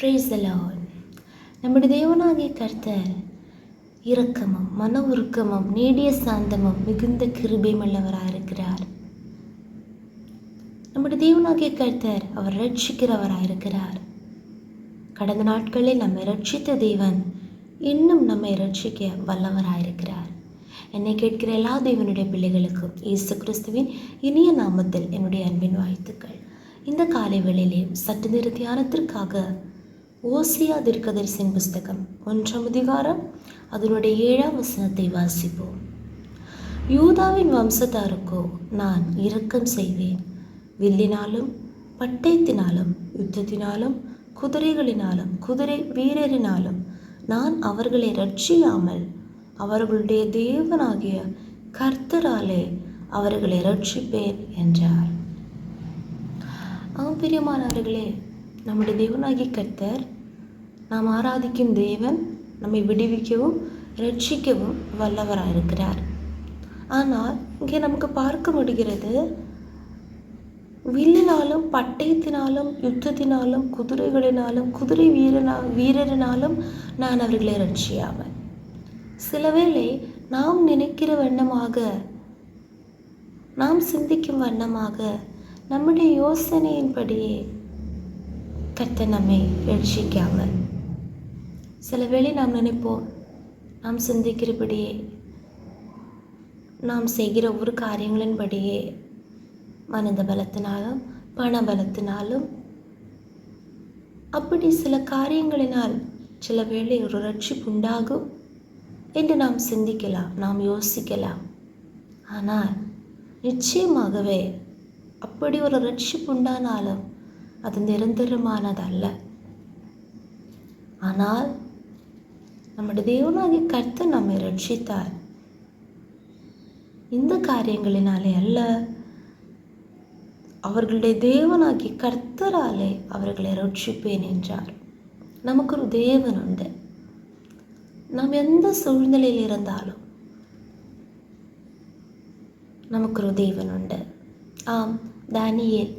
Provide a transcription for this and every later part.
Prays Lord நம்முடைய தேவனாகிய கர்த்தர் இரக்கமும் மன உருக்கமும் நீடிய சாந்தமும் மிகுந்த கிருபையுள்ளவராக இருக்கிறார். நம்முடைய தேவனாகிய கர்த்தர் அவர் ரட்சிக்கிறவராக இருக்கிறார். கடந்த நாட்களில் நம்மை ரட்சித்த தேவன் இன்னும் நம்மை ரட்சிக்க வல்லவராக இருக்கிறார். என்னை கேட்கிற எல்லா தேவனுடைய பிள்ளைகளுக்கும் இயேசு கிறிஸ்துவின் இனிய நாமத்தில் என்னுடைய அன்பின் வாழ்த்துக்கள். இந்த காலை வேளையிலே சற்று நிறுத்தியானத்திற்காக ஓசியா தீர்க்கதரிசின் புஸ்தகம் ஒன்றாம் அதிகாரம் அதனுடைய ஏழாம் வசனத்தை வாசிப்போம். யூதாவின் வம்சத்தாருக்கோ நான் இரக்கம் செய்வேன். வில்லினாலும் பட்டயத்தினாலும் யுத்தத்தினாலும் குதிரைகளினாலும் குதிரை வீரரினாலும் நான் அவர்களை ரட்சியாமல் அவர்களுடைய தேவனாகிய கர்த்தராலே அவர்களை ரட்சிப்பேன் என்றார். அவன் பிரியமானவர்களே நம்முடைய தேவனாகி கர்த்தர் நாம் ஆராதிக்கும் தேவன் நம்மை விடுவிக்கவும் ரட்சிக்கவும் வல்லவராக இருக்கிறார் ஆனால் இங்கே நமக்கு பார்க்க முடிகிறது வில்லினாலும் பட்டயத்தினாலும் யுத்தத்தினாலும் குதிரைகளினாலும் குதிரை வீரனா வீரரினாலும் நான் அவர்களை ரட்சியாமல் சிலவேளை நாம் நினைக்கிற வண்ணமாக நாம் சிந்திக்கும் வண்ணமாக நம்முடைய யோசனையின்படியே கத்த நம்மை ரட்சிக்காமல் சில வேளை நாம் நினைப்போம் நாம் சிந்திக்கிறபடியே நாம் செய்கிற ஒவ்வொரு காரியங்களின்படியே மனித பலத்தினாலும் பண பலத்தினாலும் அப்படி சில காரியங்களினால் சில வேளை ஒரு ரட்சிப்பு உண்டாகும் என்று நாம் சிந்திக்கலாம் நாம் யோசிக்கலாம். ஆனால் நிச்சயமாகவே அப்படி ஒரு ரட்சிப்பு உண்டானாலும் அது நிரந்தரமானதல்ல. ஆனால் நம்முடைய தேவனாகிய கர்த்தர் நம்மை ரட்சித்தார். இந்த காரியங்களினாலே அல்ல அவர்களுடைய தேவனாகி கர்த்தராலே அவர்களை ரட்சிப்பேன் என்றார். நமக்கு ஒரு தேவன் உண்டு. நாம் எந்த சூழ்நிலையில் இருந்தாலும் நமக்கு ஒரு தேவன் உண்டு. ஆம் தானியேல்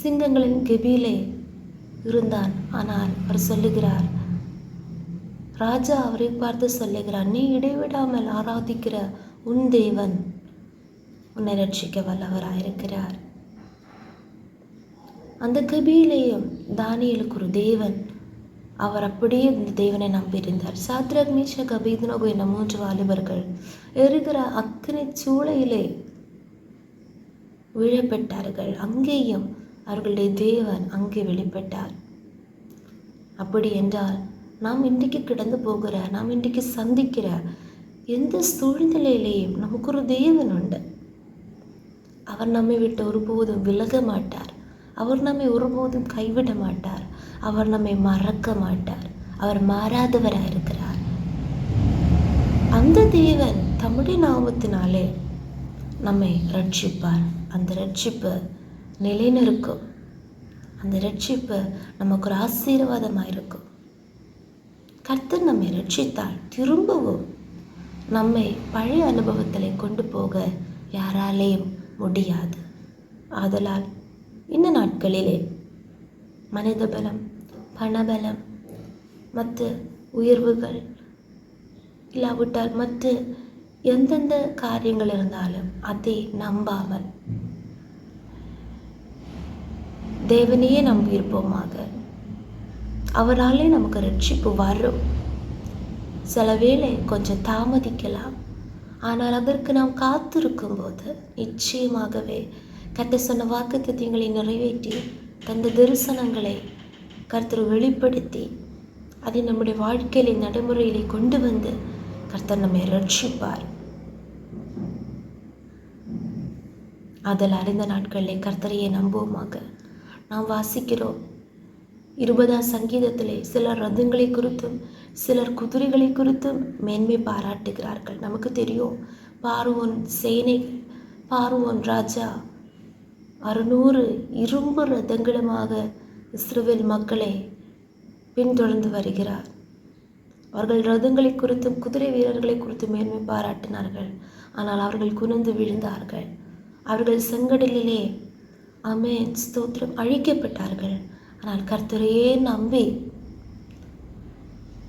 சிங்கங்களின் கெபியிலே இருந்தான். ஆனால் அவர் சொல்லுகிறார் ராஜா அவரை பார்த்து சொல்லுகிறார் நீ இடைவிடாமல் ஆராதிக்கிற உன் தேவன் உன்னை ரட்சிக்க வல்லவராயிருக்கிறார். அந்த கபியிலேயும் தானியலுக்கு ஒரு தேவன். அவர் அப்படியே இந்த தேவனை நம்பியிருந்தார் சாத்ரக் மீஷக் அபீத்னோகு என்ன மூன்று வாலிபர்கள் எரிகிற அக்கினி சூளையிலே விழப்பட்டார்கள். அங்கேயும் அவர்களுடைய தேவன் அங்கே வெளிப்பட்டார். அப்படி என்றால் நாம் இன்றைக்கு கிடந்து போகிற நாம் இன்றைக்கு சந்திக்கிற எந்த சூழ்நிலையிலேயும் நமக்கு ஒரு தேவன் உண்டு அவர் நம்மை விட்டு ஒருபோதும் விலக மாட்டார். அவர் நம்மை ஒருபோதும் கைவிட மாட்டார். அவர் நம்மை மறக்க மாட்டார். அவர் மாறாதவராக இருக்கிறார். அந்த தேவன் தம்முடைய நாமத்தினாலே நம்மை ரட்சிப்பார். அந்த ரட்சிப்பு நிலைநிற்கும் அந்த ரட்சிப்பு நமக்கு ஒரு ஆசீர்வாதமாக இருக்கும் கர்த்தர் நம்மை ரட்சித்தால் திரும்பவும் நம்மை பழைய அனுபவத்தில் கொண்டு போக யாராலேயும் முடியாது. ஆதலால் இந்த நாட்களிலே மனித பலம் பணபலம் மற்ற உயர்வுகள் இல்லாவிட்டால் மற்ற எந்தெந்த காரியங்கள் இருந்தாலும் அதை நம்பாமல் தேவனையே நம்பியிருப்போமாக. அவராலே நமக்கு ரட்சிப்பு வரும். சில வேளை கொஞ்சம் தாமதிக்கலாம். ஆனால் அதற்கு நாம் காத்திருக்கும் போது நிச்சயமாகவே கத்த சொன்ன வாக்கு திட்டங்களை நிறைவேற்றி தந்த தரிசனங்களை கர்த்தர் வெளிப்படுத்தி அதை நம்முடைய வாழ்க்கையிலே நடைமுறையிலே கொண்டு வந்து கர்த்தர் நம்மை ரட்சிப்பார் அதில் அறிந்த நாட்களிலே கர்த்தரையே நம்புவோமாக. நாம் வாசிக்கிறோம். இருபதாம் சங்கீதத்திலே சிலர் ரதங்களை குறித்தும் சிலர் குதிரைகளை குறித்தும் மேன்மை பாராட்டுகிறார்கள். நமக்கு தெரியும் பார்வோன் சேனைகள் பார்வோன் ராஜா அறுநூறு இரும்பு ரதங்களுமாக இஸ்ரவேல் மக்களை பின்தொடர்ந்து வருகிறார். அவர்கள் ரதங்களை குறித்தும் குதிரை வீரர்களை குறித்தும் மேன்மை பாராட்டினார்கள். ஆனால் அவர்கள் குனிந்து விழுந்தார்கள். அவர்கள் செங்கடலிலே அமேன் ஸ்தோத்திரம். அழிக்கப்பட்டார்கள். ஆனால் கர்த்தரையே நம்பி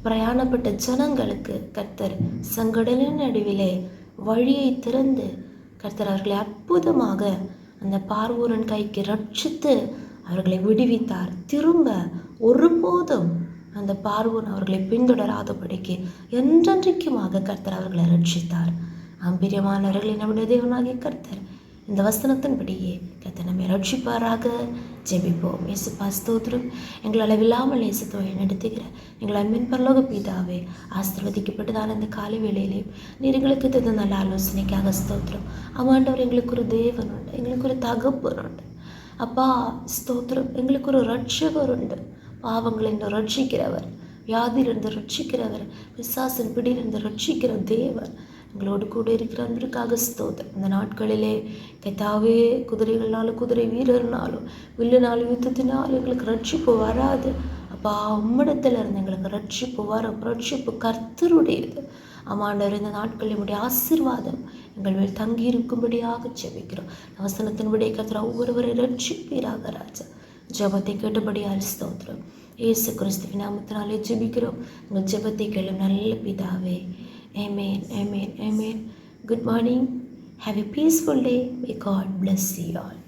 பிரயாணப்பட்ட ஜனங்களுக்கு கர்த்தர் சங்கடலின் நடுவிலே வழியை திறந்து கர்த்தர் அவர்களை அற்புதமாக அந்த பார்வோரன் கைக்கு ரட்சித்து அவர்களை விடுவித்தார். திரும்ப ஒருபோதும் அந்த பார்வோன் அவர்களை பின்தொடராதபடிக்கு என்றென்றைக்குமாக கர்த்தர் அவர்களை ரட்சித்தார். ஆம்பிரியமானவர்களை நம்முடைய தேவனாகிய கர்த்தர் இந்த வசனத்தின்படியே கர்த்தர் நம்மை ரட்சிப்பாராக ஜெபிப்போம். இயேசுப்பா ஸ்தோத்திரம். எங்களால் விழாமல் நேசத்தை நடத்துகிற எங்கள் அன்பின் பரலோக பிதாவே ஆசிர்வதிக்கப்பட்டதான இந்த காலை வேளையிலையும் நீர் எங்களுக்கு தந்த நல்ல ஆலோசனைக்காக ஸ்தோத்திரம். அவாண்டவர் எங்களுக்கு ஒரு தேவன் உண்டு. எங்களுக்கு ஒரு தகப்பன் உண்டு. அப்பா ஸ்தோத்திரம். எங்களுக்கு ஒரு ரட்சகர் உண்டு. பாவங்களை இன்று ரட்சிக்கிறவர் வியாதியிலிருந்து ரட்சிக்கிறவர் பிசாசின் பிடியிலிருந்து ரட்சிக்கிற தேவன். எங்களோடு கூட இருக்கிற அன்பிற்காக ஸ்தோத்திரம் இந்த நாட்களிலே கத்தாவே குதிரைகள்னாலும் குதிரை வீரர்னாலும் வில்லுனாலும் யுத்தத்தினாலும் எங்களுக்கு ரட்சிப்பு வராது. அப்பா உம்மிடத்தில் இருந்து எங்களுக்கு ரட்சிப்பு வரும். ரட்சிப்பு கர்த்தருடையது. ஆமாண்டவர் இந்த நாட்கள் உடைய ஆசீர்வாதம் எங்கள் மேல் தங்கி இருக்கும்படியாக ஜெபிக்கிறோம். வசனத்தின்படியே கத்திர ஒவ்வொருவரை ரட்சிப்பீராக ராஜா. ஜெபத்தை கேட்டபடியால் ஸ்தோத்திரம். ஏசு கிறிஸ்துவின் நாமத்தினாலே ஜெபிக்கிறோம். உங்கள் ஜெபத்தை கேளும் நல்ல பிதாவே Amen, amen, amen. Good morning. Have a peaceful day. May God bless you all.